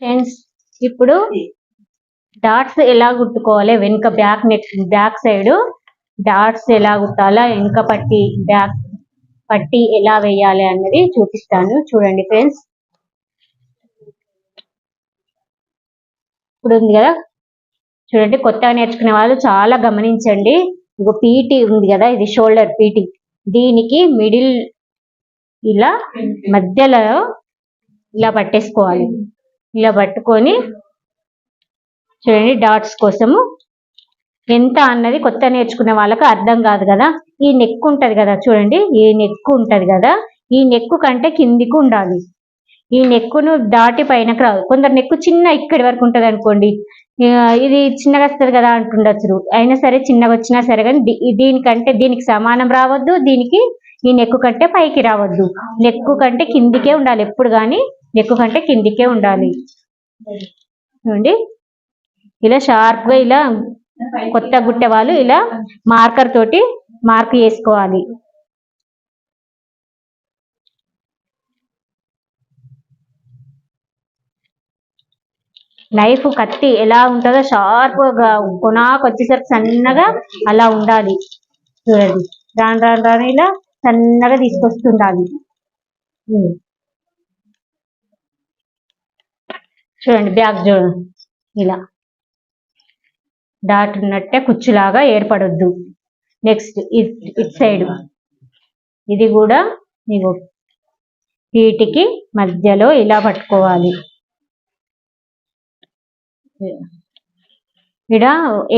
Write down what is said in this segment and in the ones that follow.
Friends ఇప్పుడు dots ఎలా కుట్టుకోవాలి వెనుక back neck back side dots ఎలా గుట్టాలా? వెనుక పట్టి బ్యాక్ పట్టి ఎలా వేయాలి అన్నది చూపిస్తాను. చూడండి ఫ్రెండ్స్ ఇప్పుడు ఉంది కదా? చూడండి కొత్తగా నేర్చుకునే వాళ్ళు చాలా గమనించండి. ఇంకో పీటీ ఉంది కదా? ఇది షోల్డర్ పీటీ. దీనికి మిడిల్ ఇలా మధ్యలో ఇలా పట్టేసుకోవాలి. ఇలా పట్టుకొని చూడండి డాట్స్ కోసము. ఎంత అన్నది కొత్త నేర్చుకునే వాళ్ళకి అర్థం కాదు కదా. ఈ నెక్ ఉంటుంది కదా చూడండి ఈ నెక్ ఉంటుంది కదా. ఈ నెక్కు కంటే కిందికి ఉండాలి. ఈ నెక్కును దాటి పైనకు రాదు. కొందరు నెక్కు చిన్న ఇక్కడి వరకు ఉంటుంది అనుకోండి. ఇది చిన్నగా వస్తుంది కదా అంటుండొచ్చు. అయినా సరే చిన్నగా వచ్చినా సరే కానీ దీ- దీనికంటే దీనికి సమానం రావద్దు దీనికి ఈ నెక్కు కంటే పైకి రావద్దు. నెక్కు కంటే కిందికే ఉండాలి. ఎప్పుడు కానీ నెక్కు కంటే కిందికే ఉండాలి. చూడండి ఇలా షార్ప్గా ఇలా కొత్త గుట్టే వాళ్ళు ఇలా మార్కర్ తోటి మార్క్ చేసుకోవాలి. నైఫ్ కత్తి ఎలా ఉంటుందో షార్ప్గా కొనాకు వచ్చేసరికి సన్నగా అలా ఉండాలి. చూడండి. రాను రాను రాను ఇలా సన్నగా తీసుకొస్తుండాలి. చూడండి బ్యాక్ చూడండి ఇలా. డాట్ ఉన్నట్టే కుచ్చులాగా ఏర్పడొద్దు. Next it side. ఇది కూడా ఇగో వీటికి మధ్యలో ఇలా పట్టుకోవాలి. ఇక్కడ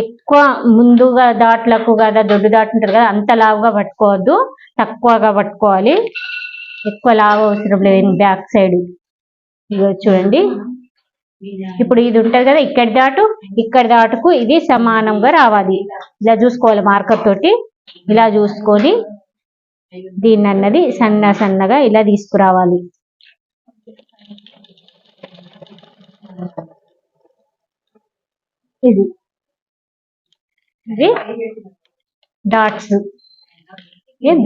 ఎక్కువ ముందుగా దాట్లకు కదా దొడ్డు దాటుంటారు కదా అంత లావుగా పట్టుకోవద్దు. తక్కువగా పట్టుకోవాలి. ఎక్కువ లావు అవసరం లేదు బ్యాక్ సైడ్. ఇగో చూడండి. ఇప్పుడు ఇది ఉంటది కదా ఇక్కడి దాటు ఇక్కడి దాటుకు ఇది సమానంగా రావాలి. ఇలా చూసుకోవాలి మార్కర్ తోటి. ఇలా చూసుకొని దీన్ని అన్నది సన్న సన్నగా ఇలా తీసుకురావాలి. ఇది. ఇది డాట్స్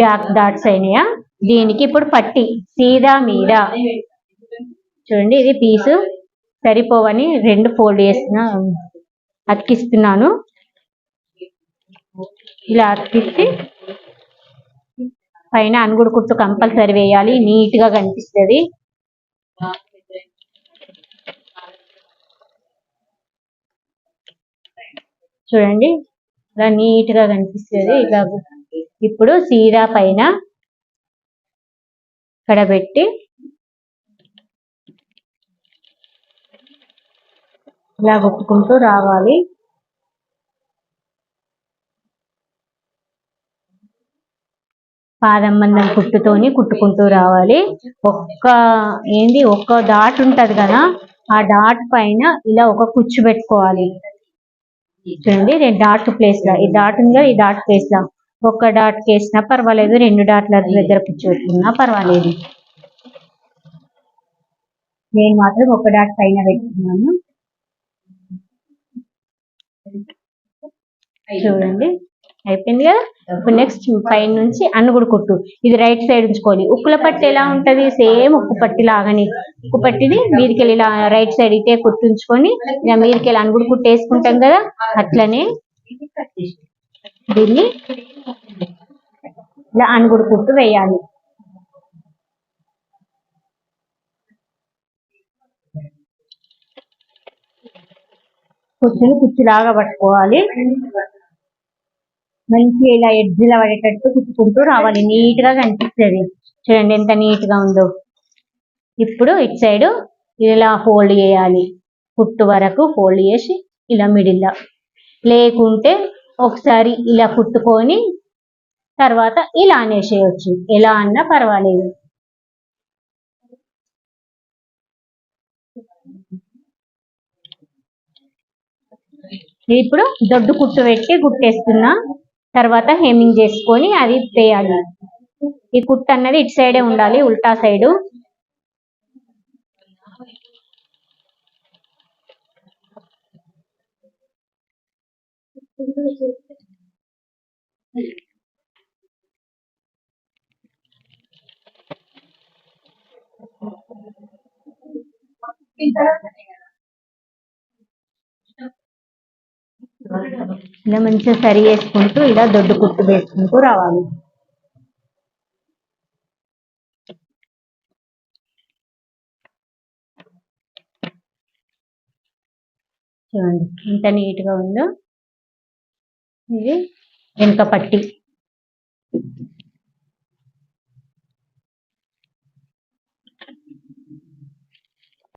బ్యాక్ డాట్స్ అయినాయా? దీనికి ఇప్పుడు పట్టి సీదా మీద. చూడండి ఇది పీసు సరిపోవని రెండు ఫోల్డ్ చేసిన అతికిస్తున్నాను. ఇలా అతికిస్తే పైన అనుగుడు కుట్టు కంపల్సరీ వేయాలి. నీట్గా కనిపిస్తుంది. చూడండి ఇలా నీట్గా కనిపిస్తుంది. ఇలా ఇప్పుడు సీదా పైన ఇక్కడ పెట్టి ఇలా కొట్టుకుంటూ రావాలి. పాదం మందం కుట్టుతోని కుట్టుకుంటూ రావాలి. ఒక్క ఏంది? ఒక్క డాట్ ఉంటది కదా ఆ డాట్ పైన ఇలా ఒక కుచ్చు పెట్టుకోవాలి. చూడండి రెండు డాట్ ప్లేస్ లా. ఈ డాట్ ఉంది కదా ఈ డాట్ ప్లేస్ లా. ఒక్క డాట్ వేసినా పర్వాలేదు రెండు డాట్ల దగ్గర కుచ్చు పెట్టుకున్నా పర్వాలేదు. నేను మాత్రం ఒక డాట్ పైన పెట్టుకున్నాను. చూడండి. అయిపోయింది కదా? ఇప్పుడు నెక్స్ట్ పైన నుంచి అనుగుడు కుట్టు. ఇది రైట్ సైడ్ ఉంచుకోవాలి. ఉక్కుల పట్టి ఎలా ఉంటది? సేమ్ ఉక్కు పట్టి లాగానే. ఉక్కు పట్టిని మీదికెళ్ళి ఇలా రైట్ సైడ్ ఇటే కుట్టించుకొని ఇలా మీదికెళ్ళి అనుగుడు కుట్టు వేసుకుంటాం కదా? అట్లనే దీన్ని ఇలా అనుగుడు కుట్టు వేయాలి. కుచ్చుని కుచ్చులాగా పట్టుకోవాలి. మంచిగా ఇలా ఎడ్జ్లా పడేటట్టు కుట్టుకుంటూ రావాలి. నీట్గా కనిపిస్తుంది. చూడండి ఎంత నీట్గా ఉందో. ఇప్పుడు ఇటు సైడ్ ఇలా ఫోల్డ్ చేయాలి. కుట్టు వరకు ఫోల్డ్ చేసి ఇలా మిడిల్ లేకుంటే ఒకసారి ఇలా కుట్టుకొని తర్వాత ఇలా అనేసేయచ్చు. ఎలా అన్నా పర్వాలేదు. ఇప్పుడు దొడ్డు కుట్టు పెట్టి కుట్టేస్తున్నా. తర్వాత హెమ్మింగ్ చేసుకొని అది వేయాలి ఈ కుట్టు అన్నది ఇటు సైడే ఉండాలి ఉల్టా సైడు. ఇలా మంచిగా సరి చేసుకుంటూ ఇలా దొడ్డు కుట్టు వేసుకుంటూ రావాలి. చూడండి ఎంత నీట్గా ఉందో. ఇది వెనుక పట్టి.